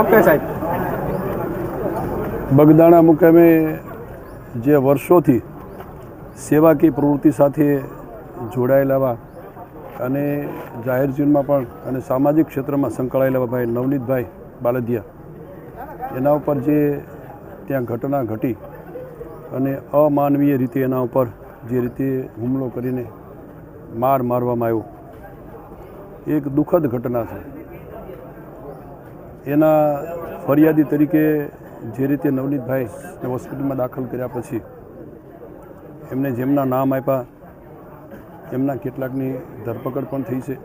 Okay સાહેબ? બગદાણા મુકામે જે વર્ષોથી સેવાકીય પ્રવૃત્તિ સાથે જોડાયેલા અને જાહેર જીવનમાં પણ અને સામાજિક ક્ષેત્રમાં સંકળાયેલા ભાઈ નવનીતભાઈ બાલદિયા, એના ઉપર જે ત્યાં ઘટના ઘટી અને અમાનવીય રીતે એના ઉપર જે રીતે હુમલો કરીને માર મારવામાં આવ્યો એક દુઃખદ ઘટના છે. એના ફરિયાદી તરીકે જે રીતે નવનીતભાઈ હોસ્પિટલમાં દાખલ કર્યા પછી એમને જેમના નામ આપ્યા, એમના કેટલાકની ધરપકડ પણ થઈ છે.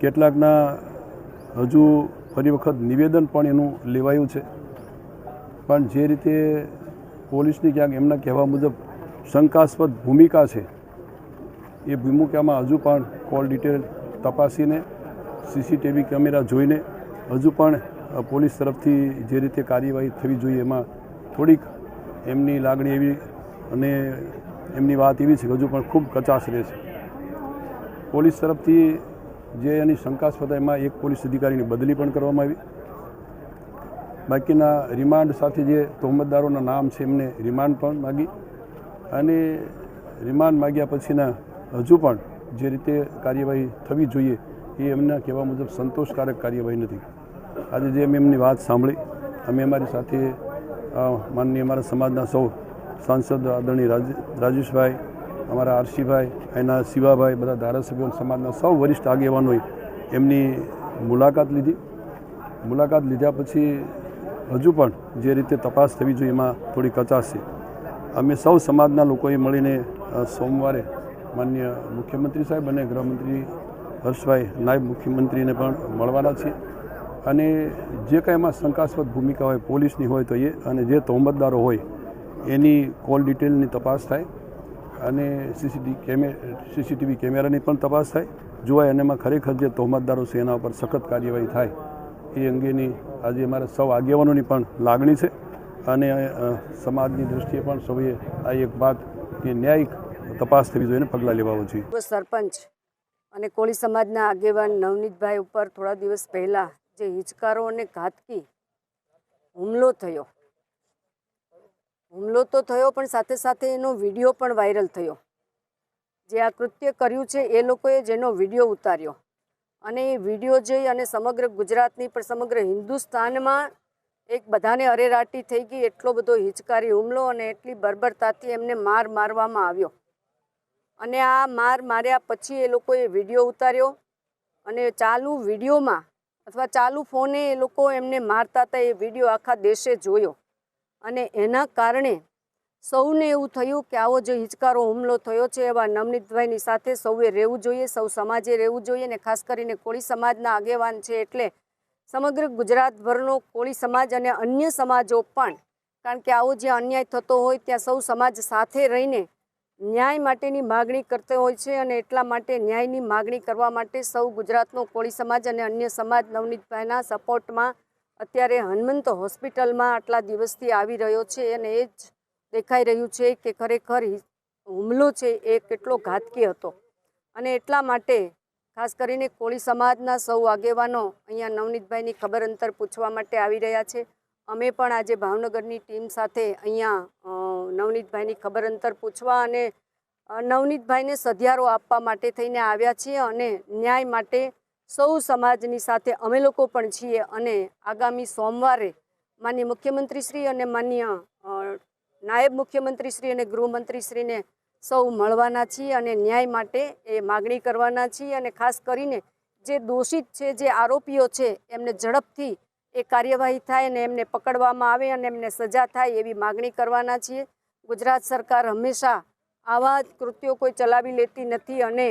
કેટલાકના હજુ ફરી વખત નિવેદન પણ એનું લેવાયું છે. પણ જે રીતે પોલીસની ક્યાંક એમના કહેવા મુજબ શંકાસ્પદ ભૂમિકા છે, એ ભૂમિકામાં હજુ પણ કોલ ડિટેલ તપાસીને, સીસીટીવી કેમેરા જોઈને હજુ પણ પોલીસ તરફથી જે રીતે કાર્યવાહી થવી જોઈએ એમાં થોડીક એમની લાગણી એવી અને એમની વાત એવી છે કે હજુ પણ ખૂબ કચાશ રહે છે. પોલીસ તરફથી જે એની શંકાસ્પદ એમાં એક પોલીસ અધિકારીની બદલી પણ કરવામાં આવી. બાકીના રિમાન્ડ સાથે જે તોહમતદારોના નામ છે એમને રિમાન્ડ પણ માગી અને રિમાન્ડ માગ્યા પછીના હજુ પણ જે રીતે કાર્યવાહી થવી જોઈએ એ એમના કહેવા મુજબ સંતોષકારક કાર્યવાહી નથી. આજે જે મેં એમની વાત સાંભળી, અમે અમારી સાથે માનનીય અમારા સમાજના સૌ સાંસદ આદરણીય રાજ, રાજેશભાઈ, અમારા આરસીભાઈ, એના શિવાભાઈ, બધા ધારાસભ્યો સમાજના સૌ વરિષ્ઠ આગેવાનોએ એમની મુલાકાત લીધી. મુલાકાત લીધા પછી હજુ પણ જે રીતે તપાસ થવી જોઈએ એમાં થોડી કચાશ છે. અમે સૌ સમાજના લોકોએ મળીને સોમવારે માન્ય મુખ્યમંત્રી સાહેબ અને ગૃહમંત્રી હર્ષભાઈ નાયબ મુખ્યમંત્રીને પણ મળવાના છીએ. અને જે કાંઈ એમાં શંકાસ્પદ ભૂમિકા હોય, પોલીસની હોય તો એ, અને જે તહોમતદારો હોય, એની કોલ ડિટેલની તપાસ થાય અને સીસીટીવી કેમે, સીસીટીવી કેમેરાની પણ તપાસ થાય. જોવાય અને એમાં ખરેખર જે તહોમતદારો છે, એના ઉપર સખત કાર્યવાહી થાય, એ અંગેની આજે અમારા સૌ આગેવાનોની પણ લાગણી છે. અને સમાજની દૃષ્ટિએ પણ સૌએ આ એક વાત કે ન્યાયિક તપાસ થવી જોઈએ પગલાં લેવા જોઈએ સરપંચ અને કોળી સમાજના આગેવાન નવનીતભાઈ ઉપર થોડા દિવસ પહેલા જે હિચકારો અને ઘાતકી હુમલો થયો. હુમલો તો થયો, પણ સાથે સાથે એનો વીડિયો પણ વાયરલ થયો. જે આ કૃત્ય કર્યું છે, એ લોકોએ જેનો વીડિયો ઉતાર્યો. અને એ વીડિયો જોઈ અને સમગ્ર ગુજરાતની, પણ સમગ્ર હિન્દુસ્તાનમાં એક બધાને અરેરાટી થઈ ગઈ, એટલો બધો હિચકારી હુમલો અને એટલી બર્બરતાથી એમને માર મારવામાં આવ્યો. અને આ માર માર્યા પછી એ લોકોએ વીડિયો ઉતાર્યો અને ચાલુ વિડીયોમાં અથવા ચાલુ ફોને એ લોકો એમને મારતા હતા, એ વીડિયો આખા દેશે જોયો. અને એના કારણે સૌને એવું થયું કે આવો જે હિચકારો હુમલો થયો છે, એવા નવનીતભાઈની સાથે સૌએ રહેવું જોઈએ, સૌ સમાજે રહેવું જોઈએ ને ખાસ કરીને કોળી સમાજના આગેવાન છે એટલે સમગ્ર ગુજરાતભરનો કોળી સમાજ અને અન્ય સમાજો પણ. કારણ કે આવો જે અન્યાય થતો હોય, ત્યાં સૌ સમાજ સાથે રહીને ન્યાય માટેની માગણી કરતો હોય છે અને એટલા માટે ન્યાયની માગણી કરવા માટે સૌ ગુજરાતનો કોળી સમાજ અને અન્ય સમાજ નવનીતભાઈના સપોર્ટમાં અત્યારે હનુમંત હોસ્પિટલમાં આટલા દિવસથી આવી રહ્યો છે અને એ જ દેખાઈ રહ્યું છે કે ખરેખર હુમલો છે એ કેટલો ઘાતકી હતો. અને એટલા માટે ખાસ કરીને કોળી સમાજના સૌ આગેવાનો અહીંયા નવનીતભાઈની ખબર અંતર પૂછવા માટે આવી રહ્યા છે. અમે પણ આજે ભાવનગરની ટીમ સાથે અહીંયા નવનીતભાઈની ખબર અંતર પૂછવા અને નવનીતભાઈને સધિયારો આપવા માટે થઈને આવ્યા છીએ અને ન્યાય માટે સૌ સમાજની સાથે અમે લોકો પણ છીએ અને આગામી સોમવારે માન્ય મુખ્યમંત્રીશ્રી અને માન્ય નાયબ મુખ્યમંત્રીશ્રી અને ગૃહમંત્રીશ્રીને સૌ મળવાના છીએ અને ન્યાય માટે એ માગણી કરવાના છીએ અને ખાસ કરીને જે દોષિત છે, જે આરોપીઓ છે, એમને ઝડપથી એ કાર્યવાહી થાય અને એમને પકડવામાં આવે અને એમને સજા થાય એવી માગણી કરવાના છીએ. ગુજરાત સરકાર હંમેશા આવા કૃત્યો કોઈ ચલાવી લેતી નથી અને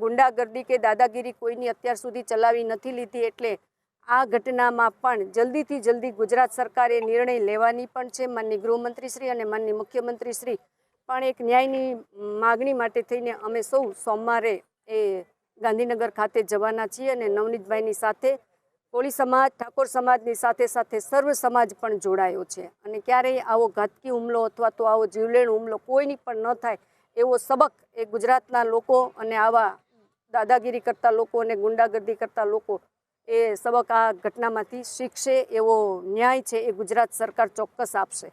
ગુંડાગર્દી કે દાદાગીરી કોઈની અત્યાર સુધી ચલાવી નથી લીધી એટલે આ ઘટનામાં પણ જલ્દીથી જલ્દી ગુજરાત સરકારે નિર્ણય લેવાની પણ છે. માનની ગૃહમંત્રીશ્રી અને માનની મુખ્યમંત્રીશ્રી પણ એક ન્યાયની માગણી માટે થઈને અમે સૌ સોમવારે એ ગાંધીનગર ખાતે જવાના છીએ અને નવનીતભાઈની સાથે કોળી સમાજ, ઠાકોર સમાજની સાથે સાથે સર્વ સમાજ પણ જોડાયો છે. અને ક્યારેય આવો ઘાતકી હુમલો અથવા તો આવો જીવલેણ હુમલો કોઈની પણ ન થાય એવો સબક એ ગુજરાતના લોકો અને આવા દાદાગીરી કરતા લોકો અને ગુંડાગર્દી કરતા લોકો એ સબક આ ઘટનામાંથી શીખશે એવો ન્યાય છે એ ગુજરાત સરકાર ચોક્કસ આપશે.